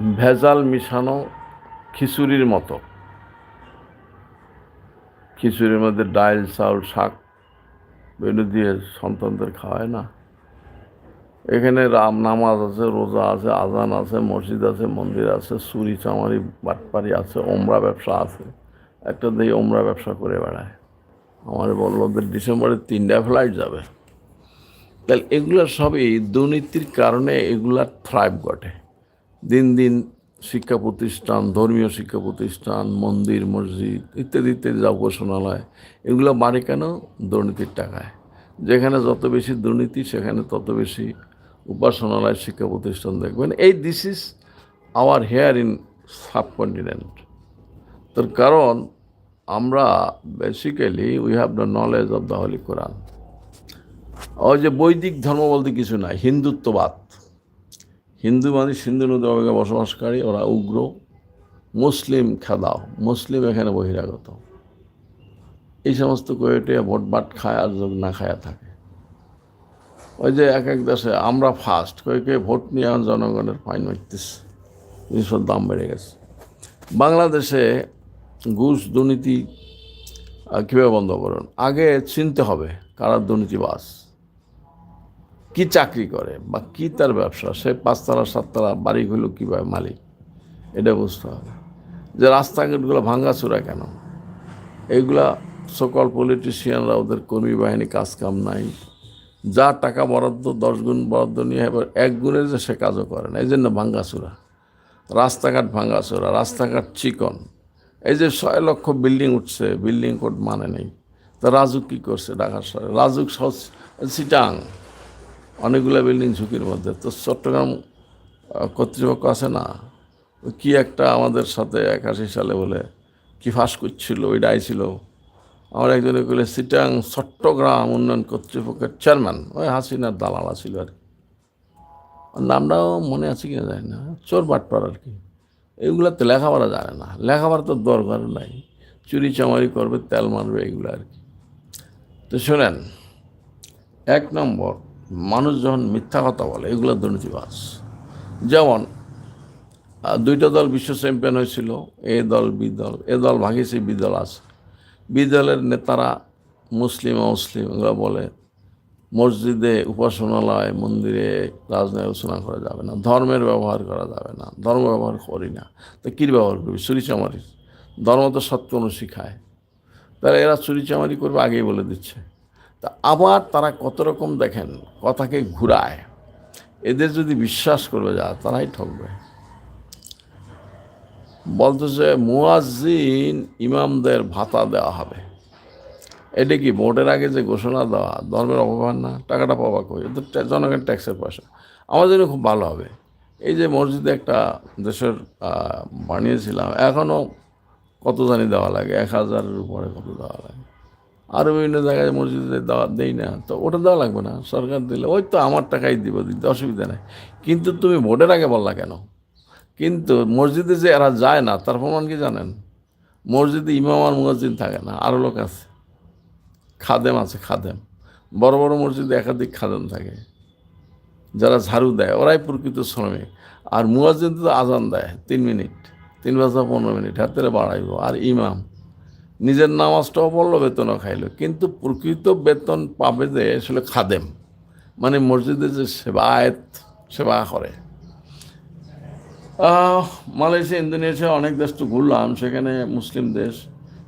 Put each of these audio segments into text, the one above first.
ভেজাল মিশানো খিচুড়ির মতো। খিচুড়ির মধ্যে ডাইল, চাউল, শাক এগুলো দিয়ে সন্তানদের খাওয়ায় না? এখানে রাম নামাজ আছে, রোজা আছে, আজান আছে, মসজিদ আছে, মন্দির আছে চুরি চামারি, বাটপারি আছে, ওমরা ব্যবসা আছে। একটা দিয়ে ওমরা ব্যবসা করে বেড়ায়। আমার বলল যে ডিসেম্বরে তিনটা ফ্লাইট যাবে। তাহলে এগুলো সবই দুর্নীতির কারণে এগুলা থ্রাইভ ঘটে। দিন দিন শিক্ষা প্রতিষ্ঠান, ধর্মীয় শিক্ষা প্রতিষ্ঠান, মন্দির, মসজিদ ইত্যাদি ইত্যাদি যা উপাসনালয়, এগুলো বাড়ে কেন? দুর্নীতির টাকায়। যেখানে যত বেশি দুর্নীতি, সেখানে তত বেশি উপাসনালয়, শিক্ষা প্রতিষ্ঠান দেখবেন। এই this is our here in subcontinent তার কারণ আমরা basically we have the knowledge of the holy Quran ওই যে বৈদিক ধর্ম বলতে কিছু নাই, হিন্দুত্ববাদ। হিন্দু মানে সিন্ধু নদী অবেগে বসবাসকারী, ওরা উগ্র। মুসলিম খেদাও। মুসলিম এখানে বহিরাগত। এই সমস্ত কয়েটে ভোট বাট খায় আর যোগ না খায়া থাকে। ওই যে এক এক দেশে আমরা ফার্স্ট কয়েকে ভোট নিয়ে জনগণের ফাইন হইতেছে। জিনিসের দাম বেড়ে গেছে। বাংলাদেশে ঘুষ দুর্নীতি কীভাবে বন্ধ করুন? আগে চিনতে হবে কারা দুর্নীতিবাস কি চাকরি করে বা কি তার ব্যবসা? সে পাঁচতলা, সাততলা, বাড়িগুলো কীভাবে মালিক? এটা বুঝতে হবে। যে রাস্তাঘাটগুলো ভাঙ্গাচুরা কেন? এইগুলা সকল পলিটিশিয়ানরা ওদের কর্মী বাহিনী কাজ কাম নাই। যা টাকা বরাদ্দ, দশ গুণ বরাদ্দ নিয়ে এবার এক গুণের যে সে কাজও করে না এই জন্য ভাঙ্গাচুরা রাস্তাঘাট ভাঙ্গাচোরা রাস্তাঘাট চিকন। এই যে ছয় লক্ষ বিল্ডিং উঠছে, বিল্ডিং কোড মানে নেই। তা রাজুক কী করছে ঢাকার রাজুক সিটাং। অনেকগুলো বিল্ডিং ঝুঁকির মধ্যে। তো চট্টগ্রাম কর্তৃপক্ষ আছে না? কি একটা আমাদের সাথে একাশি সালে বলে কি ফাঁস করছিল, ওইটা আইছিল। আমার একজনে কইলে, সিটাং চট্টগ্রাম উন্নয়ন কর্তৃপক্ষের চেয়ারম্যান ওই হাসিনার দালালা ছিল আর নামটাও মনে আছে কিনা যায় না। চোর বাটপার আর কি। এগুলোতে লেখাপড়া জানে না। লেখাপড়া তো দরকার নাই। চুরি চামারি করবে, তেল মারবে, এগুলো আর কি। তো শোনেন, এক নম্বর মানুষ যখন মিথ্যা কথা বলে, এগুলো দুর্নীতিবাস যেমন দুইটা দল বিশ্ব চ্যাম্পিয়ন হয়েছিল, এ দল, বি দল, এ দল ভাগিয়েছে বি দল আছে। বি দলের নেতারা মুসলিম অমুসলিম, এগুলো বলে, মসজিদে উপাসনালয়, মন্দিরে রাজনৈতিক আলোচনা করা যাবে না, ধর্মের ব্যবহার করা যাবে না, ধর্ম ব্যবহার করি না। তো কী ব্যবহার করবি? চুরি চামারি ধর্ম তো সত্য শিখায়। তারা এরা চুরি চামারি করবে আগেই বলে দিচ্ছে। তা আবার তারা কত রকম দেখেন, কথাকে ঘুরায়। এদের যদি বিশ্বাস করবে যা তারাই ঠকবে। বলতেছে মুয়াজ্জিন ইমামদের ভাতা দেওয়া হবে। এটা কি ভোটের আগে যে ঘোষণা দেওয়া, ধর্মের অপমান না? টাকাটা পাওয়া কই? ট্যা- জনগণের ট্যাক্সের পয়সা। আমার জন্য খুব ভালো হবে। এই যে মসজিদে একটা দেশের বানিয়েছিলাম এখনও কত জানি দেওয়া লাগে? এক হাজারের উপরে কত দেওয়া লাগে? আরও বিভিন্ন জায়গায় মসজিদে দেওয়া দেই না, তো ওটা দেওয়া লাগবে না। সরকার দিলে ওই তো আমার টাকাই দিব, দিতে অসুবিধা নেই। কিন্তু তুমি ভোটের আগে বললা কেন? কিন্তু মসজিদে যে এরা যায় না, তার প্রমাণ কি জানেন? মসজিদে ইমাম আর মুয়াজ্জিন থাকে না আরও লোক আছে। খাদেম আছে, খাদেম। বড় বড় মসজিদে একাধিক খাদেম থাকে। যারা ঝাড়ু দেয়, ওরাই প্রকৃত শ্রমিক। আর মুয়াজ্জিন তো আজান দেয়, তিন মিনিট, তিন বছর পনেরো মিনিট, হাতের বাড়াইব। আর ইমাম নিজের নামাজটাও পড়ল, বেতনও খাইলো। কিন্তু প্রকৃত বেতন পাবে যে আসলে খাদেম। মানে মসজিদে যে সেবায়ত সেবা করে। মালয়েশিয়া, ইন্দোনেশিয়া অনেক দেশ তো ঘুরলাম, সেখানে মুসলিম দেশ।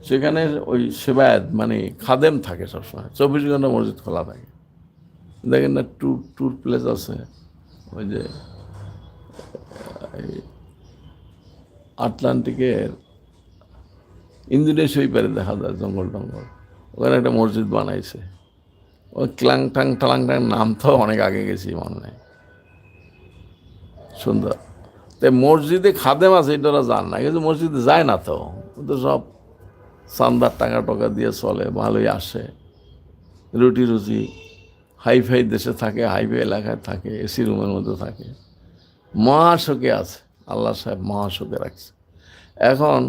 সেখানে ওই সেবায়ত মানে খাদেম থাকে সবসময়। চব্বিশ ঘণ্টা মসজিদ খোলা থাকে। দেখেন না, ট্যুর ট্যুর প্লেস আছে, ওই যে আটলান্টিকের ইন্দোনেশিয়া পারে দেখা যায়, জঙ্গল টঙ্গল। ওখানে একটা মসজিদ বানাইছে। ওই ক্লাং টাং টালাং টাং নাম তো অনেক আগে গেছি, মনে নেই। সুন্দর। তাই মসজিদে খাদেম আছে, এটা ওরা জান না, কিন্তু মসজিদে যায় না তো। তো সব চান্দার টাকা টাকা দিয়ে চলে, ভালোই আসে। রুটি রুজি, হাইফাই দেশে থাকে, হাইফাই এলাকায় থাকে, এসি রুমের মধ্যে থাকে। মহাশোকে আছে, আল্লাহ সাহেব মহাশোকে রাখছে। এখন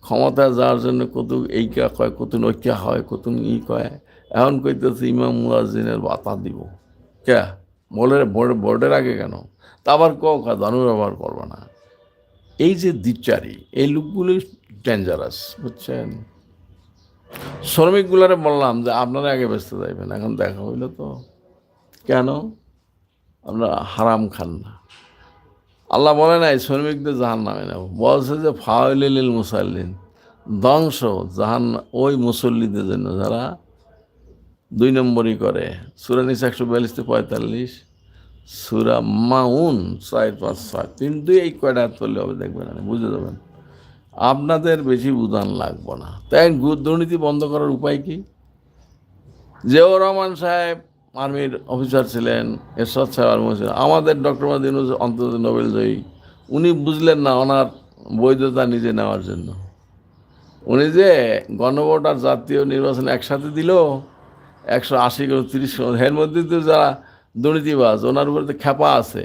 ক্ষমতায় যাওয়ার জন্য কত এই কয় কত ঐক্যা হয় কত ই কয়। এখন কইতেছে ইমাম মুয়াজিনের বাতা দিব। কে? বোর্ডের বোর্ডের আগে কেন? তা আবার ক ধর্ম ব্যবহার করবে না। এই যে দ্বিচারী, এই লোকগুলি ডেঞ্জারাস বুঝছেন? শ্রমিকগুলারে বললাম যে আপনারা আগে ব্যস্ত যাইবেন, এখন দেখা হইল তো। কেন? আপনারা হারাম খান না। আল্লাহ বলে নাই, শ্রমিকদের জাহান নামে নেব। বলছে যে ফাউলিল মুসাল্লিন, ধ্বংস জাহান ওই মুসল্লিদের জন্য যারা দুই নম্বরই করে। সুরা নিচে একশো বিয়াল্লিশ থেকে পঁয়তাল্লিশ, সুরা মাউন ছয় পাঁচ ছয়। কিন্তু এই কয়টা করলে হবে দেখবেন না বুঝে যাবেন। আপনাদের বেশি উদান লাগবো না। তাই দুর্নীতি বন্ধ করার উপায় কি? জিয়াউর রহমান সাহেব আর্মির অফিসার ছিলেন, এরশাদ সাহেব আর্মি আমাদের ডক্টর মাদিন অন্তত নোবেল জয়ী। উনি বুঝলেন না ওনার বৈধতা নিজে নেওয়ার জন্য। উনি যে গণভোট আর জাতীয় নির্বাচন একসাথে দিল, একশো আশি করে তিরিশ এর মধ্যে তো যারা দুর্নীতিবাজ, ওনার উপরে তো খ্যাপা আছে।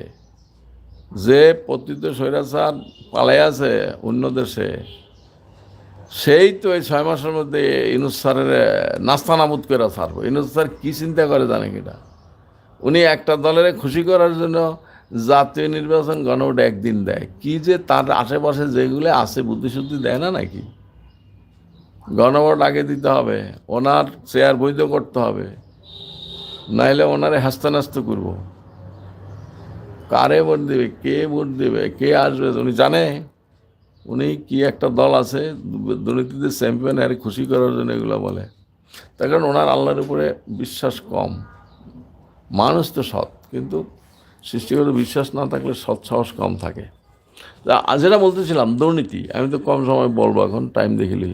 যে পতিত স্বৈরাচার পালাই আছে অন্য দেশে সেই তো এই ছয় মাসের মধ্যে ইনুস স্যারের নাস্তা নাবুদ করে ছাড়বো। ইনুস স্যার কী চিন্তা করে জানে কিনা উনি একটা দলের খুশি করার জন্য জাতীয় নির্বাচন গণভোট একদিন দেয়। কি যে তার আশেপাশে যেগুলো আছে, বুদ্ধিশুদ্ধি দেয় না নাকি? গণভোট আগে দিতে হবে, ওনার চেয়ার বৈধ করতে হবে, নাইলে ওনারে হাস্তানাস্ত করব। কারে ভোট দেবে, কে ভোট দেবে, কে আসবে উনি জানে? উনি কি একটা দল আছে, দুর্নীতিতে চ্যাম্পিয়ন আর খুশি করার জন্য এগুলো বলে। তার কারণ ওনার আল্লাহর উপরে বিশ্বাস কম। মানুষ তো সৎ, কিন্তু সৃষ্টিগত বিশ্বাস না থাকলে সৎ সাহস কম থাকে। তা আজ যেটা বলতেছিলাম, দুর্নীতি, আমি তো কম সময় বলব, এখন টাইম দেখিলি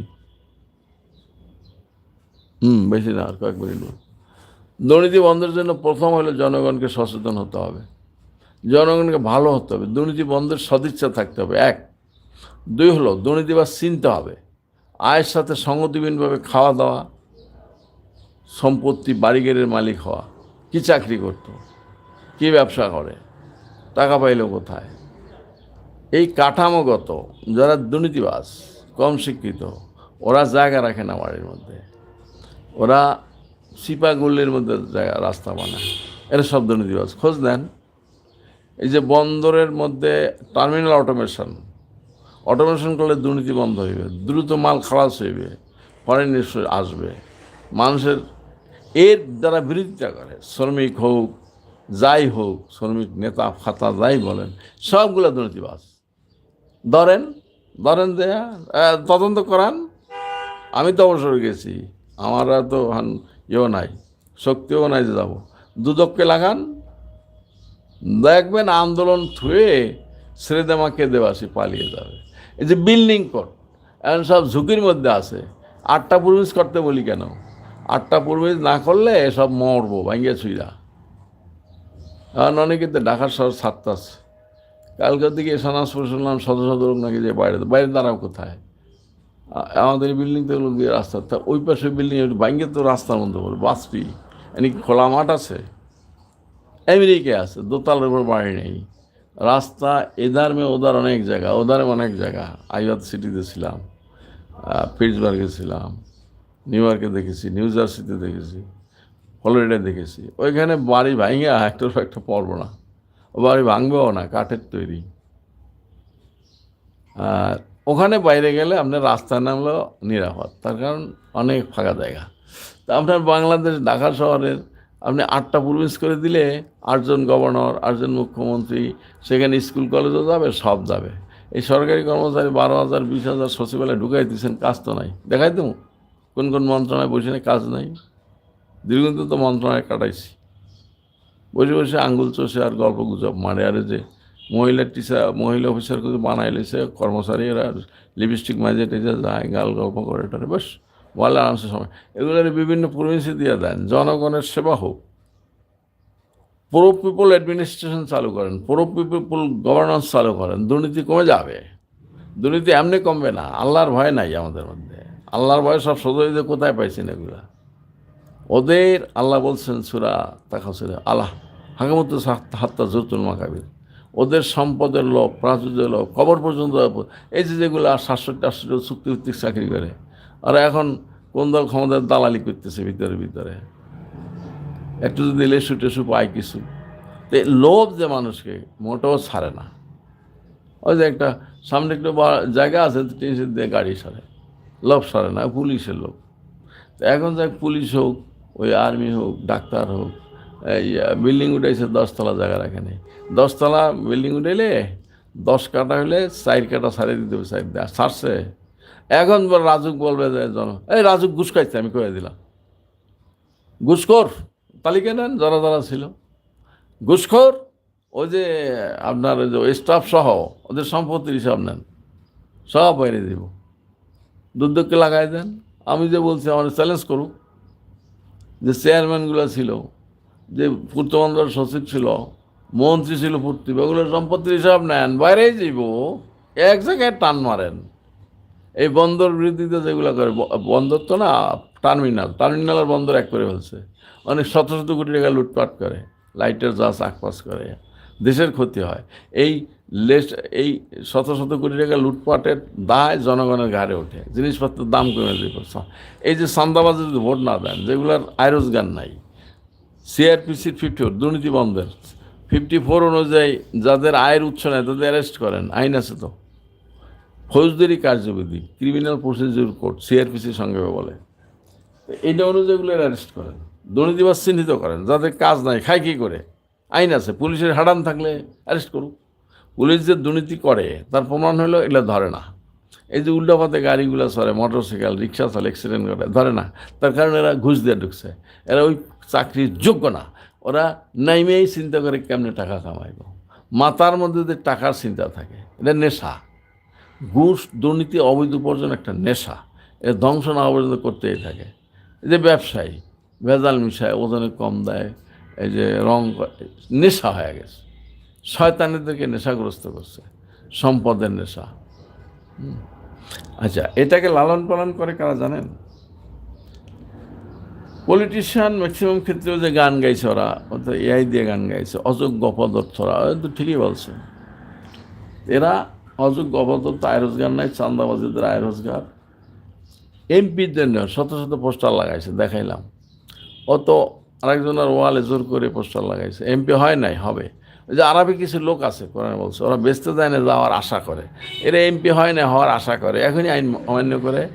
হুম, বেশি না, আর কয়েক মিনিট। দুর্নীতি বন্ধের জন্য প্রথম হলো জনগণকে সচেতন হতে হবে। জনগণকে ভালো হতে হবে। দুর্নীতি বন্ধের সদিচ্ছা থাকতে হবে, এক। দুই হলো দুর্নীতিবাজ চিনতে হবে। আয়ের সাথে সঙ্গতিবিহীনভাবে খাওয়া দাওয়া, সম্পত্তি, বাড়িঘরের মালিক হওয়া, কি চাকরি করত, কি ব্যবসা করে, টাকা পাইল কোথায়? এই কাঠামোগত যারা দুর্নীতিবাস কম শিক্ষিত, ওরা জায়গা রাখে না বাড়ির মধ্যে। ওরা সিপাগুল্লির মধ্যে জায়গা, রাস্তা বানায়। এরা সব দুর্নীতিবাস খোঁজ নেন। এই যে বন্দরের মধ্যে টার্মিনাল অটোমেশন অটোমেশন করলে দুর্নীতি বন্ধ হইবে, দ্রুত মাল খালাস হইবে, পরে ফরেন আসবে। মানুষের এর দ্বারা বিরোধিতা করে, শ্রমিক হোক, যাই হোক, শ্রমিক, নেতা খাতা যাই বলেন, সবগুলো দুর্নীতিবাজ। ধরেন ধরেন দেয়া তদন্ত করান, আমি তো অবসর গেছি, আমার তো হান, ইয়েও নাই, শক্তিও নাই যে যাব। দুদককে লাগান, দেখবেন আন্দোলন থুয়ে ছেড়ে দেমাকে দেবাসী পালিয়ে যাবে। এই যে বিল্ডিং কোড এখন সব ঝুঁকির মধ্যে আছে। আটটা পূর্বিস করতে বলি কেন? আটটা পূর্বিস না করলে সব মরবো, ভাঙ্গিয়া ছুইরা। এখন অনেকে তো ঢাকার শহর ছাড়তাছে কালকের দিকে সানাসপুর শুনলাম শত শত লোক নাকি যে বাইরে বাইরে দাঁড়াও কোথায়? আমাদের বিল্ডিং তো লোক রাস্তা। তা ওই পাশে বিল্ডিং ভাঙ্গে তো রাস্তার মধ্যে বলে বাসপি এনে কি খোলা মাঠ আছে? আমেরিকায় আছে, দোতলার উপর বাড়ি নেই। রাস্তা এদার মে ওদার অনেক জায়গা ওদারে অনেক জায়গা। আইবাদ সিটিতে ছিলাম পিটসবার্গে ছিলাম, নিউ ইয়র্কে দেখেছি, নিউ জার্সিতে দেখেছি ফ্লোরিডায় দেখেছি। ওইখানে বাড়ি ভাঙে একটার পর একটা পড়ব না বাড়ি ভাঙবেও না, কাঠের তৈরি। আর ওখানে বাইরে গেলে আপনার রাস্তার নাম হলো নিরাপদ, তার কারণ অনেক ফাঁকা জায়গা। তা আপনার বাংলাদেশ, ঢাকা শহরের আপনি আটটা প্রভিন্স করে দিলে আটজন গভর্নর, আটজন মুখ্যমন্ত্রী, সেখানে স্কুল, কলেজও যাবে, সব যাবে। এই সরকারি কর্মচারী বারো হাজার, বিশ হাজার সচিবালয় ঢুকাই দিচ্ছেন কাজ তো নাই। দেখাই তো, কোন কোন মন্ত্রণালয় বসে নেই, কাজ নাই। দীর্ঘদিন তো মন্ত্রণালয় কাটাইছি। বসে বসে আঙ্গুল চষে আর গল্প গুজব মারে। আরে যে মহিলা টিচার, মহিলা অফিসার কিন্তু বানাই লেছে কর্মচারী এরা লিপস্টিক মাঝে টেজে যায়, গাল গল্প করে টরে। বেশ বলে আরামসে সময় এগুলোর বিভিন্ন প্রভিন্সে দিয়ে দেন, জনগণের সেবা হোক। পুরো পিপল অ্যাডমিনিস্ট্রেশন চালু করেন পুরো পিপল গভর্নেন্স চালু করেন, দুর্নীতি কমে যাবে। দুর্নীতি এমনি কমবে না, আল্লাহর ভয় নাই আমাদের মধ্যে। আল্লাহর ভয় সব সদস্যদের কোথায় পাইছেন এগুলা? ওদের আল্লাহ বলছেন সুরা তাকা সুরা আল্লাহ হাকামত হাত্তা জুতুল মাকাবির। ওদের সম্পদের লোভ, প্রাচুর্যের লোভ, কবর পর্যন্ত এই যে যেগুলো সাতষট্টি, আটষট্টি চুক্তিভিত্তিক চাকরি করে আর এখন কোন দল ক্ষমতার দালালি করতেছে ভিতরে ভিতরে? একটু যদি লেসু টেসু পায় কিছু। তো লোভ যে মানুষকে মোটেও ছাড়ে না। ওই যে একটা সামনে একটু জায়গা আছে টিনের দিয়ে গাড়ি সারে লোভ সারে না, পুলিশের লোক তো এখন যাক পুলিশ হোক, ওই আর্মি হোক, ডাক্তার হোক, এই বিল্ডিং উঠেছে দশতলা জায়গা রাখে নেই দশতলা বিল্ডিং উঠাইলে দশ কাটা হলে চার কাটা সারিয়ে দিতে হবে দিয়ে। সারছে এখন রাজুক বলবে জন এই রাজুক ঘুষ খাইছে, আমি কয়ে দিলাম। ঘুষখোর তালিকা নেন, যারা যারা ছিল। ঘুষখোর ওই যে আপনার ওই যে স্টাফ সহ, ওদের সম্পত্তির হিসাব নেন। সব বাইরে দিব। দুর্যোগকে লাগাই দেন। আমি যে বলছি, আমার চ্যালেঞ্জ করুক। যে চেয়ারম্যানগুলো ছিল, যে পূর্ত সচিব ছিল, মন্ত্রী ছিল পূর্তি, ওগুলোর সম্পত্তির হিসাব নেন। বাইরেই যাইব এক জায়গায় টান মারেন। এই বন্দর বৃদ্ধিতে যেগুলো করে বন্দর তো না, টার্মিনাল টার্মিনালের বন্দর এক করে ফেলছে। অনেক শত শত কোটি টাকা লুটপাট করে, লাইটের যা চাকপাস করে, দেশের ক্ষতি হয়। এই লেস এই শত শত কোটি টাকা লুটপাটের দায় জনগণের ঘাড়ে ওঠে, জিনিসপত্রের দাম কমে যায় এই যে সান্দাবাজে যদি ভোট না দেন, যেগুলোর আয়রোজগার নাই সিআরপিসির ফিফটি ফোর দুর্নীতি বন্ধের ফিফটি ফোর অনুযায়ী যাদের আয়ের উৎস নেই, তাদের অ্যারেস্ট করেন, আইন আছে তো। ফৌজদারি কার্যবিধি ক্রিমিনাল প্রসিডিউর কোর্ট সিআরপিসি সঙ্গে বলে। তো এইটা অনুযায়ীগুলো অ্যারেস্ট করেন। দুর্নীতিবাজ চিহ্নিত করেন, যাদের কাজ নাই, খায় কী করে? আইন আছে, পুলিশের হাডান থাকলে অ্যারেস্ট করুক। পুলিশ যে দুর্নীতি করে, তার প্রমাণ হলো এগুলো ধরে না। এই যে উল্টাপাতে গাড়িগুলো চলে মোটর সাইকেল রিক্সা চলে অ্যাক্সিডেন্ট করে, ধরে না। তার কারণে এরা ঘুষ দিয়ে ঢুকছে। এরা ওই চাকরির যোগ্য না। ওরা নাইমেই চিন্তা করে কেমনে টাকা কামাইব। মাতার মধ্যে যে টাকার চিন্তা থাকে, এটা নেশা। ঘুষ, দুর্নীতি, অবৈধ উপার্জন একটা নেশা। এ ধ্বংস না পর্যন্ত করতেই থাকে। এই যে ব্যবসায়ী, ভেজাল মিশায়, ওজনে কম দেয়, এই যে রং নেশা হয়ে গেছে। শয়তানিদেরকে নেশাগ্রস্ত করছে, সম্পদের নেশা। আচ্ছা এটাকে লালন পালন করে কারা জানেন? পলিটিশিয়ান ম্যাক্সিমাম ক্ষেত্রেও যে গান গাইছে ওরা, অর্থাৎ এআই দিয়ে গান গাইছে, অযোগ্য অপদর্থরা ওরা ঠিকই বলছে এরা অযোগ্য অপদত্ত আয় রোজগার নাই চান্দাবাজিদের আয় রোজগার। জন্য শত শত পোস্টার লাগাইছে, দেখাইলাম। অত আরেকজনের ওয়ালে জোর করে পোস্টার লাগাইছে। এমপি হয় নাই, হবে। ওই যে আরবে কিছু লোক আছে, কোরআন বলছে, ওরা বেচতে যায় না, যাওয়ার আশা করে। এরা এমপি হয় না হওয়ার আশা করে। এখনই আইন অমান্য করে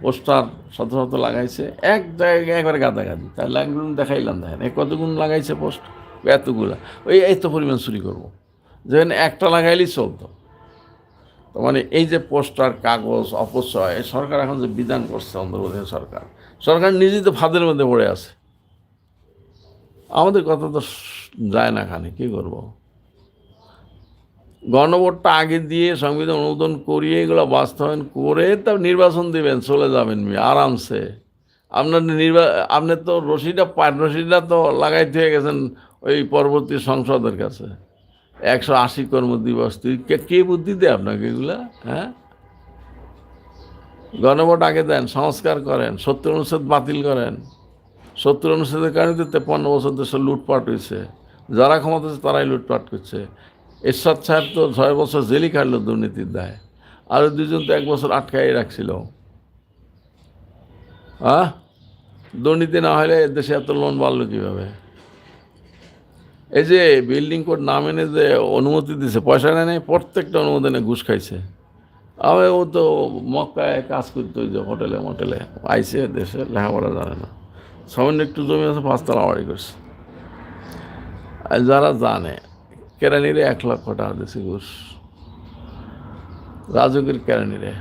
পোস্টার শত শত লাগাইছে। এক জায়গায় একবারে গাদাগাদি। তাই লাগগুলো দেখাইলাম, দেখেন। এ কতগুণ লাগাইছে পোস্ট? এতগুলা। ওই এত পরিমাণ চুরি করব। যেখানে একটা লাগাইলেই চলতো। তো মানে এই যে পোস্টার, কাগজ, অপচয় সরকার এখন যে বিধান করছে অন্ধ্রপ্রদেশ সরকার সরকার নিজেই তো ফাঁদের মধ্যে পড়ে আছে। আমাদের কথা তো যায় না খানে, কী করব? গণভোটটা আগে দিয়ে সংবিধান অনুমোদন করিয়ে এগুলো বাস্তবায়ন করে তার নির্বাচন দেবেন, চলে যাবেন আরামসে। আপনার নির্বা, আপনার তো রশিটা রশিটা তো লাগাইতে হয়ে গেছেন ওই পরবর্তী সংসদের কাছে। একশো আশি কর্মদিবস। তুই কে বুদ্ধি দেয় আপনাকে এগুলা? হ্যাঁ? গণভোট আগে দেন, সংস্কার করেন, সত্তর অনুচ্ছেদ বাতিল করেন। সত্তর অনুচ্ছেদের কারণে তো বছর দেশে লুটপাট হয়েছে যারা ক্ষমতা আছে তারাই লুটপাট করছে। এরশাদ সাহেব তো ছয় বছর জেলি খাটলো দুর্নীতির দায়। আর দুজন তো এক বছর আটকাই রাখছিল। হ্যাঁ দুর্নীতি না হলে দেশে এত লোন বাড়লো কীভাবে? এই যে বিল্ডিং কোড না মেনে যে অনুমতি দিছে পয়সা নেয় নাই, প্রত্যেকটা অনুমোদনে ঘুষ খাইছে। আমি ও তো মক্কায় কাজ করতো যে হোটেলে মোটেলে। আইসে দেশে লেখাপড়া জানে না। সামান্য একটু জমি আছে পাঁচতলা বাড়ি করছে। আর যারা জানে কেরানিরে এক লক্ষ টাকা দিছে ঘুষ। রাজুকের কেরানিরে।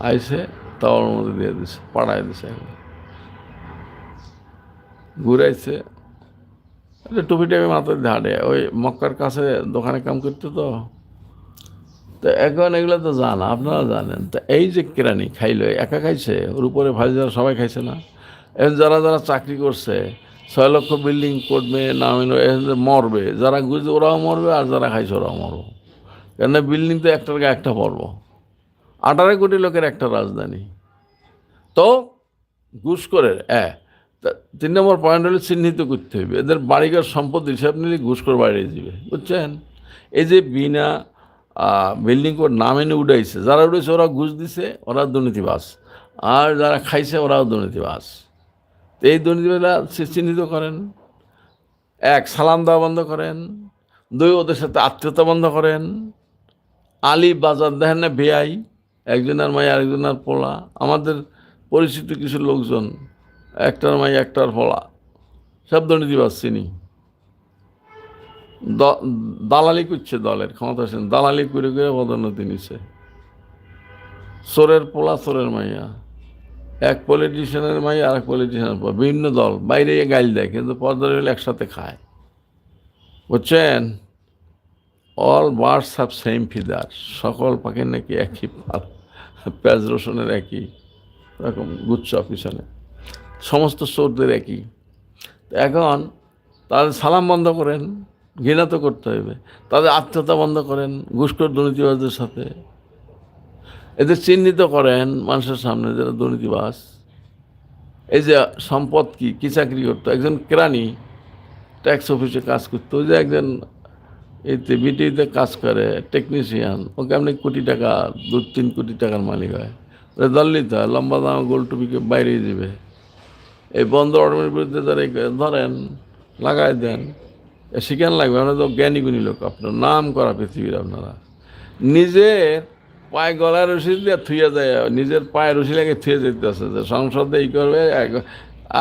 আইসে তাও অনুমতি দিয়ে দিছে পাড়ায় দিছে। ঘুরাইছে। টুপি টাপি মাথায় ধারে, ওই মক্কার কাছে দোকানে কাম করতো তো। তো এখন এগুলো তো জানা, আপনারা জানেন। তো এই যে কেরানি খাইলো, একা খাইছে? ওর উপরে ভাই যারা সবাই খাইছে না? এখন যারা যারা চাকরি করছে, ছয় লক্ষ বিল্ডিং করবে, নামে মরবে, যারা গুজে ওরাও মরবে আর যারা খাইছে ওরাও মরবো। কেন বিল্ডিং তো একটার গায়ে একটা পর্ব আঠারো কোটি লোকের একটা রাজধানী। তো ঘুষ করে হ্যাঁ তিন নম্বর পয়েন্ট হলে চিহ্নিত করতে হবে। এদের বাড়িঘর সম্পদ হিসাব নিলে ঘুষ করে বাইরে যাবে বুঝছেন? এই যে বিনা বিল্ডিং কোড নাম এনে উঠাইছে যারা উঠেছে ওরা ঘুষ দিছে ওরা দুর্নীতিবাস আর যারা খাইছে ওরাও দুর্নীতিবাস তো এই দুর্নীতিবাসরা চিহ্নিত করেন। এক, সালাম দেওয়া বন্ধ করেন। দুই, ওদের সাথে আত্মীয়তা বন্ধ করেন। আলী বাজার দেখেন না, বেআই। একজনের মাই আরেকজনের পোলা। আমাদের পরিচিত কিছু লোকজন একটার মাই একটার পোলা সব দুর্নীতি পাচ্ছিনি দালালি করছে দলের, ক্ষমতাসীন। দালালি করে করে পদোন্নতি নিছে। সোরের পোলা সোরের মাইয়া। এক পলিটিশিয়ানের মাইয়া আর এক পলিটিশিয়ানের পোলা। বিভিন্ন দল, বাইরে গাইল দেয়, কিন্তু পর্দার হলে একসাথে খায়। বুঝছেন? All birds have same feather সকল পাখির নাকি একই পাল পেঁয়াজ রসুনের একই রকম গুচ্ছ পিছনে। সমস্ত চোরদের একই। এখন তাদের সালাম বন্ধ করেন, ঘৃণা তো করতে হবে। তাদের আত্মীয়তা বন্ধ করেন ঘুষখোর দুর্নীতিবাজদের সাথে। এদের চিহ্নিত করেন মানুষের সামনে যারা দুর্নীতিবাস এই যে সম্পদ কি, কী চাকরি করতো? একজন কেরানি ট্যাক্স অফিসে কাজ করতো। যে একজন এতে বিটিতে কাজ করে, টেকনিশিয়ান। ও কেমনি কোটি টাকা দু তিন কোটি টাকার মালিক হয়। দলিত হয়, লম্বা দাম গোল টুপিকে বাইরে দিবে। এই বন্ধ অর্ডারের বিরুদ্ধে যারা ধরেন, লাগাই দেন। এ শিখান লাগবে আপনারা তো জ্ঞানী গুণী লোক, আপনার নাম করা পৃথিবীর আপনারা। নিজের পায়ে গলায় রসি দিয়ে থুয়ে যায়, নিজের পায়ে রসি লাগে থুয়ে যেতে আছে যে সংসদে এই করবে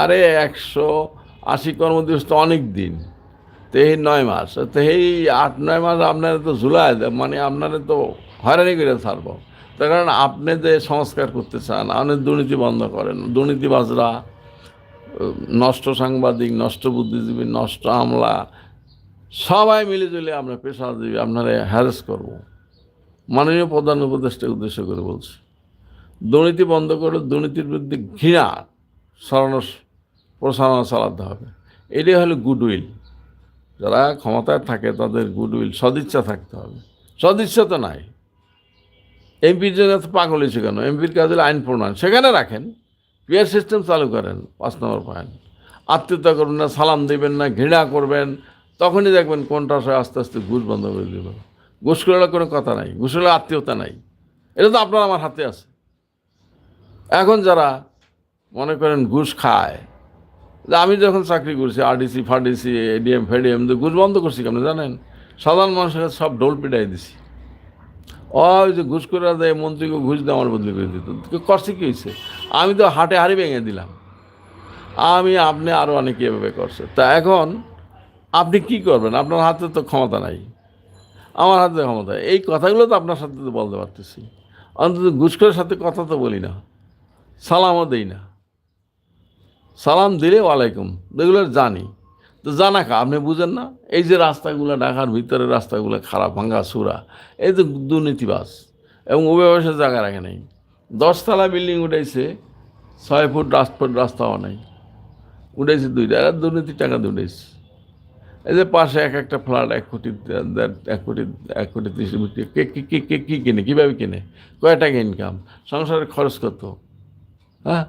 আরে একশো আশি কর্মদিবস তো অনেক দিন। তো এই নয় মাস, তো আট নয় মাস আপনারা তো ঝুলাই দেয় মানে আপনারা তো হয়রানি করে ছাড়ব। তার কারণ আপনি যে সংস্কার করতে চান, আপনি দুর্নীতি বন্ধ করেন, দুর্নীতিবাজরা নষ্ট সাংবাদিক, নষ্ট বুদ্ধিজীবী, নষ্ট আমলা, সবাই মিলে জুলে আমরা পেশাজীবী আপনারা হ্যারেস করব। মাননীয় প্রধান উপদেষ্টাকে উদ্দেশ্য করে বলছি, দুর্নীতি বন্ধ করে দুর্নীতির বিরুদ্ধে ঘৃণা সরানো প্রসারণা চালাতে হবে। এটাই হলো গুডউইল যারা ক্ষমতায় থাকে, তাদের গুডউইল সদিচ্ছা থাকতে হবে। সদিচ্ছা তো নাই। এমপির জন্য পাগল হয়েছে কেন? এমপির কাজ হলো আইন প্রণয়ন। সেখানে রাখেন। পিয়ার সিস্টেম চালু করেন, পাঁচ নম্বর পয়েন্ট আত্মীয়তা করবেন না, সালাম দেবেন না, ঘৃণা করবেন, তখনই দেখবেন কোনটা সে আস্তে আস্তে ঘুষ বন্ধ করে দিল। ঘুষ করলে কোনো কথা নাই, ঘুষ হলে আত্মীয়তা নাই। এটা তো আপনার আমার হাতে আছে। এখন যারা মনে করেন ঘুষ খায়, যে আমি যখন চাকরি করছি আরডিসি ফারডিসি এডিএম ফেডিএম তো ঘুষ বন্ধ করছি কেন জানেন? সাধারণ মানুষের সব ঢোল পিটাই দিছি। ওই যে ঘুষ করে দেয় মন্ত্রীকে ঘুষ আমার বদলি করে দিত। করছে কি হয়েছে? আমি তো হাটে হাড়ি ভেঙে দিলাম। আমি, আপনি আরও অনেকে এভাবে করছে তা এখন আপনি কি করবেন? আপনার হাতে তো ক্ষমতা নাই। আমার হাতে ক্ষমতা এই কথাগুলো তো আপনার সাথে তো বলতে পারতেছি। অন্তত ঘুষখোরের সাথে কথা তো বলি না। সালামও দেই না। সালাম দিলে ওয়ালাইকুম। এগুলো জানি। তো জানা কা আপনি বুঝেন না? এই যে রাস্তাগুলো, ঢাকার ভিতরে রাস্তাগুলো খারাপ, ভাঙ্গা, সুরা, এই তো দুর্নীতিবাস এবং অভিবাসের জায়গা রাখে নাই। দশতলা বিল্ডিং উঠেছে ছয় ফুট রাস্তা রাস্তাও নাই। উঠেছে দুইটা আর দুর্নীতির টাকা উঠেছে এই যে পাশে এক একটা ফ্ল্যাট এক কোটি এক কোটি এক কোটি তিরিশ কে কে কে কে, কী কিনে, কীভাবে কিনে? কয় টাকা ইনকাম সংসারে খরচ কত? হ্যাঁ?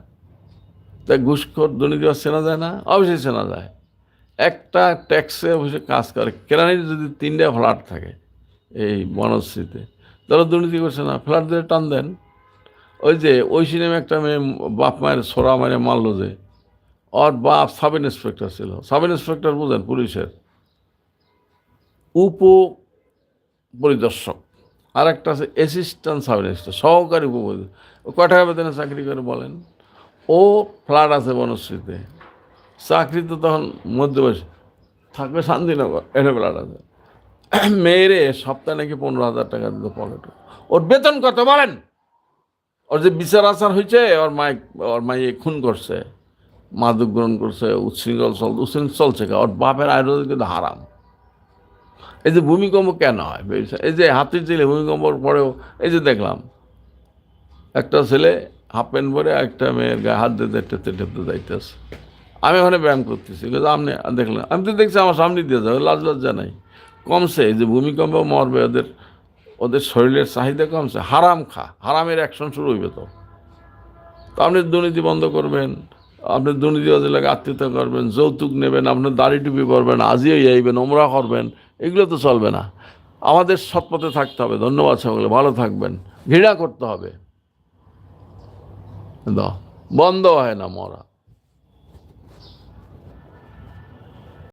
তা ঘুষখোর, দুর্নীতিবাজ চেনা যায় না? অবশ্যই চেনা যায়। একটা ট্যাক্সে অবশ্যই কাজ করে। কেরানির যদি তিনটা ফ্ল্যাট থাকে এই বনশ্রীতে, তাহলে দুর্নীতি করছে না। ফ্ল্যাট দিয়ে টান দেন। ওই যে, ওই সিনেমা একটা মেয়ে বাপ মায়ের সোরা মারে মারলো যে। ওর বাপ সাব ইন্সপেক্টর ছিল। সাব ইন্সপেক্টর বুঝেন পুলিশের। উপ পরিদর্শক আর একটা আছে অ্যাসিস্ট্যান্ট সাব ইন্সপেক্টর, সহকারী উপ কয় টাকা বেতনে চাকরি করে বলেন? ও ফ্ল্যাট আছে বনশ্রীতে। চাকরি তো তখন মধ্যবয়সী, থাকবে শান্তিনগর এটা ফ্ল্যাট আছে। মেয়েরে সপ্তাহে নাকি পনেরো হাজার টাকা দিত পকেটে। ওর বেতন কত বলেন? ওর যে বিচার আচার হয়েছে ওর মাই ওর মাইয়ে খুন করছে, মাদক গ্রহণ করছে, উচ্ছৃঙ্খল চল উচ্ছৃঙ্খল চলছে ওর বাপের আয়ুর্বেদ কিন্তু হারাম। এই যে ভূমিকম্প কেন হয়? এই যে হাতির ছেলে ভূমিকম্পর পরেও, এই যে দেখলাম, একটা ছেলে হাফ প্যান্ট পরে একটা মেয়ের গায়ে হাত দিতে টেপতে টেপতে যাইতেছে। আমি ওখানে ব্যায়াম করতেছি, কিন্তু আপনি দেখলেন, আমি তো দেখছি আমার সামনে দিয়ে যাবে লাজ লজ্জা নাই। কমছে, এই যে ভূমিকম্প মরবে ওদের ওদের শরীরের চাহিদা কমছে হারাম খা, হারামের অ্যাকশন শুরু হইবে তো। তো আপনি দুর্নীতি বন্ধ করবেন, আপনি দুর্নীতি লাগে আত্মীয়তা করবেন, যৌতুক নেবেন, আপনার দাড়ি টুপি করবেন আজিয়ে আইবেন ওমরা করবেন, এগুলো তো চলবে না। আমাদের সৎপথে থাকতে হবে। ধন্যবাদ সকলে, ভালো থাকবেন। ঘৃণা করতে হবে। বন্ধ হয় না মরা।